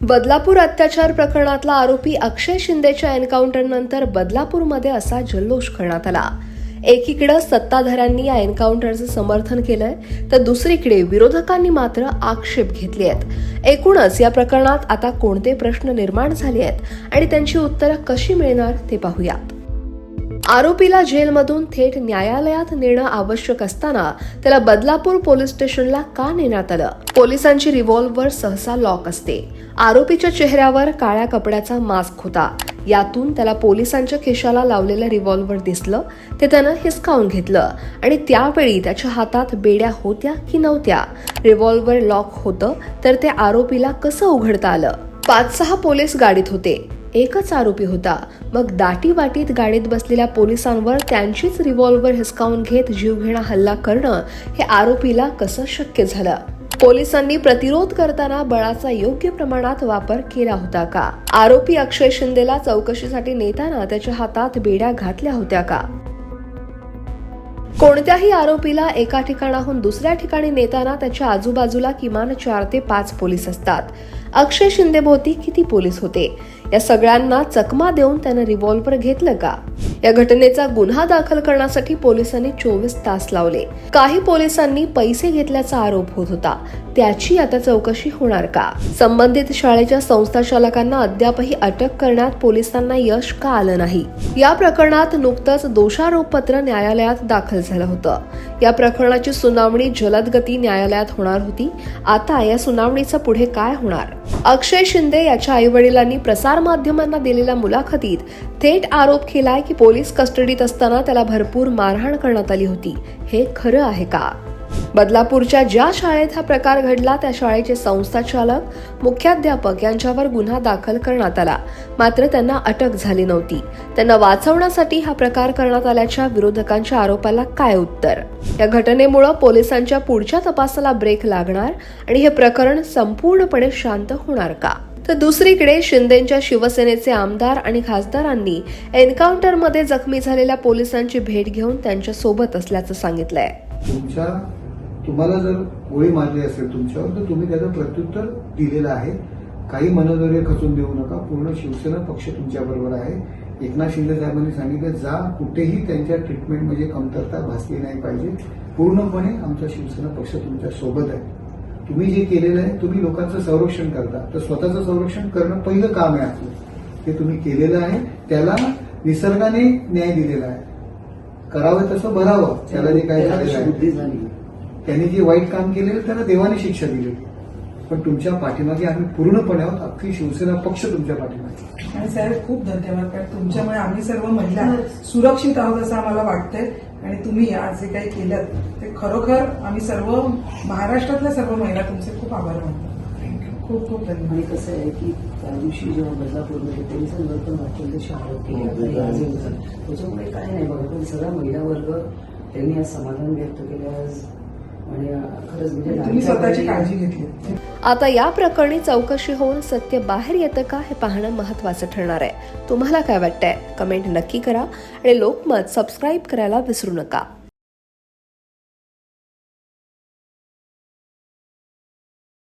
बदलापूर अत्याचार प्रकरणातला आरोपी अक्षय शिंदेच्या एन्काउंटरनंतर बदलापूरमध्ये असा जल्लोष करण्यात आला. एकीकडे सत्ताधाऱ्यांनी या एन्काउंटरचं समर्थन केलंय तर दुसरीकडे विरोधकांनी मात्र आक्षेप घेतले आहेत एकूणच या प्रकरणात आता कोणते प्रश्न निर्माण झाले आहेत आणि त्यांची उत्तरं कशी मिळणार ते पाहूयात. आरोपीला जेलमधून थेट न्यायालयात नेणं आवश्यक असताना त्याला बदलापूर पोलीस स्टेशनला का नेण्यात आलं? पोलिसांची रिव्हॉल्व्हर सहसा लॉक असते. आरोपीच्या चेहऱ्यावर काळ्या कपड्याचा मास्क होता. यातून त्याला पोलिसांच्या खिशाला लावलेलं रिव्हॉल्व्हर दिसलं. ते त्यानं हिसकावून घेतलं आणि त्यावेळी त्याच्या हातात बेड्या होत्या की नव्हत्या? रिव्हॉल्व्हर लॉक होतं तर ते आरोपीला कसं उघडता आलं? पाच सहा पोलीस गाडीत होते. एकच आरोपी होता. मग दाटी वाटीत गाडीत बसलेल्या पोलिसांवर त्यांचीच रिव्हॉल्वर हिसकावून घेत जीवघेणा हल्ला करणं हे आरोपीला कसं शक्य झालं? पोलिसांनी प्रतिरोध करताना बळाचा योग्य प्रमाणात वापर केला होता का? आरोपी अक्षय शिंदेला चौकशीसाठी नेताना त्याच्या हातात बेड्या घातल्या होत्या का? कोणत्याही आरोपीला एका ठिकाणाहून दुसऱ्या ठिकाणी नेताना त्याच्या आजूबाजूला किमान चार ते पाच पोलीस असतात. अक्षय शिंदेभोवती किती पोलीस होते? या सगळ्यांना चकमा देऊन त्यानं रिव्हॉल्व्हर घेतलं का? या घटनेचा गुन्हा दाखल करण्यासाठी पोलिसांनी चोवीस तास लावले. काही पोलिसांनी पैसे घेतल्याचा आरोप होत होता. त्याची आता चौकशी होणार का? संबंधित शाळेच्या संस्था चालकांना अद्यापही अटक करण्यात पोलिसांना यश का आलं नाही? या प्रकरणात नुकतंच दोषारोपपत्र न्यायालयात दाखल झालं होतं. या प्रकरणाची सुनावणी जलद गती न्यायालयात होणार होती. आता या सुनावणीचं पुढे काय होणार? अक्षय शिंदे याच्या आईवडिलांनी प्रसारमाध्यमांना दिलेल्या मुलाखतीत थेट आरोप केलाय की पोलीस कस्टडीत असताना त्याला भरपूर मारहाण करण्यात आली होती. हे खरं आहे का? बदलापूरच्या ज्या शाळेत हा प्रकार घडला त्या शाळेचे संस्थाचालक मुख्याध्यापक यांच्यावर गुन्हा दाखल करण्यात आला. मात्र त्यांना अटक झाली नव्हती. त्यांना वाचवण्यासाठी हा प्रकार करण्यात आल्याच्या विरोधकांच्या आरोपाला काय उत्तर? या घटनेमुळे पोलिसांच्या पुढच्या तपासाला ब्रेक लागणार आणि हे प्रकरण संपूर्णपणे शांत होणार का? तर दुसरीकडे शिंदेच्या शिवसेनेचे आमदार आणि खासदारांनी एन्काउंटरमध्ये जखमी झालेल्या पोलिसांची भेट घेऊन त्यांच्यासोबत असल्याचं सांगितलंय. तुमच्या तुम्हाला जर गोळी मारली असेल तुमच्यावर तर तुम्ही त्याचं प्रत्युत्तर दिलेलं आहे. काही मनोधैर्य खचून देऊ नका. पूर्ण शिवसेना पक्ष तुमच्याबरोबर आहे. एकनाथ शिंदे साहेबांनी सांगितलं जा कुठेही त्यांच्या ट्रीटमेंटमध्ये म्हणजे कमतरता भासली नाही पाहिजे. पूर्णपणे आमचा शिवसेना पक्ष तुमच्यासोबत आहे. तुम्ही जे केलेलं आहे तुम्ही लोकांचं संरक्षण करता. तर स्वतःचं संरक्षण करणं पहिलं काम आहे आपलं. ते तुम्ही केलेलं आहे त्याला निसर्गाने न्याय दिलेला आहे. करावं तसं भरावं त्याला जे काही त्याला झालेलं आहे. त्यांनी जे वाईट काम केलेलं त्याला देवाने शिक्षा दिली. पण तुमच्या पाठीमागे आम्ही पूर्णपणे आहोत. अख्खी शिवसेना पक्ष तुमच्या पाठीमागे आणि साहेब खूप धन्यवाद. कारण तुमच्यामुळे आम्ही सर्व महिला सुरक्षित आहोत असं आम्हाला वाटतंय. आणि तुम्ही आज जे काही केलं ते खरोखर आम्ही सर्व महाराष्ट्रातल्या सर्व महिला तुमचे खूप आभार मानतो. खूप खूप धन्यवाद. आणि कसं आहे की त्या दिवशी जेव्हा बदलापूरमध्ये अत्यंत आरोप केले आपल्या या आजीवर. त्याच्यामुळे काय नाही बघा पण सगळा महिला वर्ग त्यांनी आज समाधान व्यक्त केलं आज म्हणजे तुम्ही स्वतःची लाडक्या काळजी घेतली. आता या प्रकरणी चौकशी होऊन सत्य बाहेर येतं का हे पाहणं महत्वाचं ठरणार आहे. तुम्हाला काय वाटतंय? कमेंट नक्की करा आणि लोकमत सबस्क्राईब करायला विसरू नका.